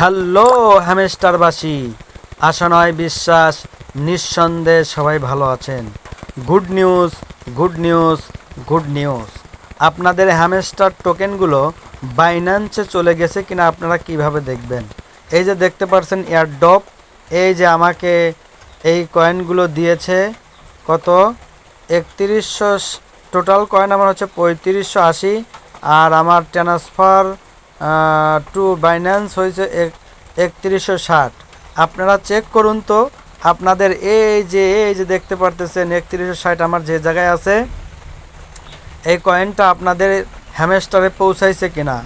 Hello, হ্যামেস্টারবাসী। আশা নয়, বিশ্বাস, নিঃসন্দেহে সবাই ভালো আছেন। Good news good news good news. আপনাদের হ্যামেস্টার টোকেনগুলো বাইন্যান্সে চলে গেছে কিনা আপনারা কীভাবে দেখবেন? এই যে দেখতে পাচ্ছেন এয়ারডপ এই যে আমাকে এই কয়েনগুলো দিয়েছে, কত? একত্রিশশো, টোটাল কয়েন আমার হচ্ছে পঁয়ত্রিশশো আশি, আর আমার ট্রান্সফার টু বাইন্যান্স হয়েছে এক একত্রিশশো ষাট। আপনারা চেক করুন তো, আপনাদের এই যে এই যে দেখতে পারতেছেন একত্রিশশো ষাট আমার যে জায়গায় আছে, এই কয়েনটা আপনাদের হ্যামেস্টারে পৌঁছাইছে কিনা,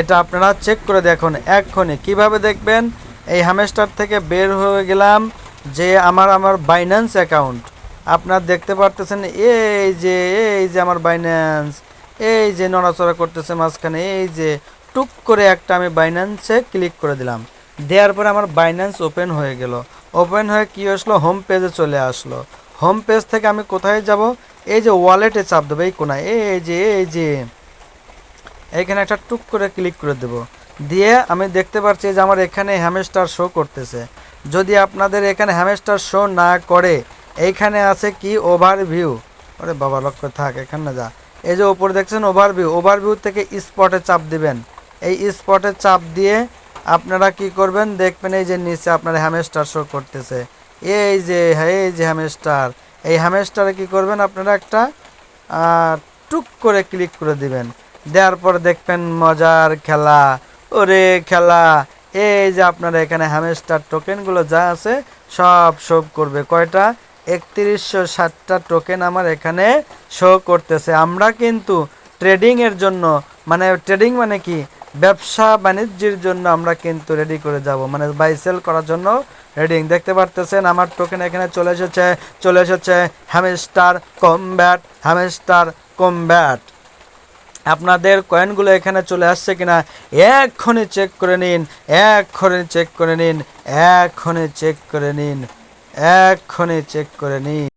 এটা আপনারা চেক করে দেখুন এক্ষণে কীভাবে দেখবেন? এই হ্যামেস্টার থেকে বের হয়ে গেলাম যে আমার আমার বাইন্যান্স অ্যাকাউন্ট। আপনারা দেখতে পারতেছেন এই যে এই যে আমার বাইন্যান্স, এই যে নড়াচড়া করতেছে মাঝখানে, এই যে টুক করে একটা আমি বাইন্যান্সে ক্লিক করে দিলাম। দেওয়ার পরে আমার বাইন্যান্স ওপেন হয়ে গেল। ওপেন হয়ে কী আসলো? হোম পেজে চলে আসলো। হোম পেজ থেকে আমি কোথায় যাব? এই যে ওয়ালেটে চাপ দেবো, এই কোনায়। এই যে এই যে। এখানে একটা টুক করে ক্লিক করে দেব। দিয়ে আমি দেখতে পাচ্ছি যে আমার এখানে হ্যামেস্টার শো করতেছে। যদি আপনাদের এখানে হ্যামেস্টার শো না করে, এইখানে আছে কি? ওভারভিউ ওরে বাবা, লক্ষ্য থাক, এখানে না যা। এই যে ওপরে দেখছেন ওভারভিউ ওভারভিউ থেকে স্পটে চাপ দিবেন। এই স্পটে চাপ দিয়ে আপনারা কি করবেন? দেখবেন এই যে নিচে আপনার হ্যামেস্টার শো করতেছে। এই যে হ্যাঁ এই যে হ্যামেস্টার এই হ্যামেস্টারে কি করবেন আপনারা একটা টুক করে ক্লিক করে দিবেন। দেওয়ার পর দেখবেন মজার খেলা। ওরে খেলা! এই যে আপনারা এখানে হ্যামেস্টার টোকেনগুলো যা আছে সব শো করবে। কয়টা? একত্রিশশো ষাটটা টোকেন আমার এখানে শো করতেছে। আমরা কিন্তু ট্রেডিংয়ের জন্য মানে ট্রেডিং মানে কি? ব্যবসা বাণিজ্যের জন্য আমরা কিন্তু রেডি করে যাব। মানে বাই সেল করার জন্য রেডিং দেখতে পারতেছেন আমার টোকেন এখানে চলে এসেছে চলে এসেছে হ্যামেস্টার কমব্যাট হ্যামেস্টার কমব্যাট আপনাদের কয়েনগুলো এখানে চলে আসছে কিনা এক্ষণে চেক করে নিন এক্ষণে চেক করে নিন এক্ষণে চেক করে নিন এক্ষণে চেক করে নিন।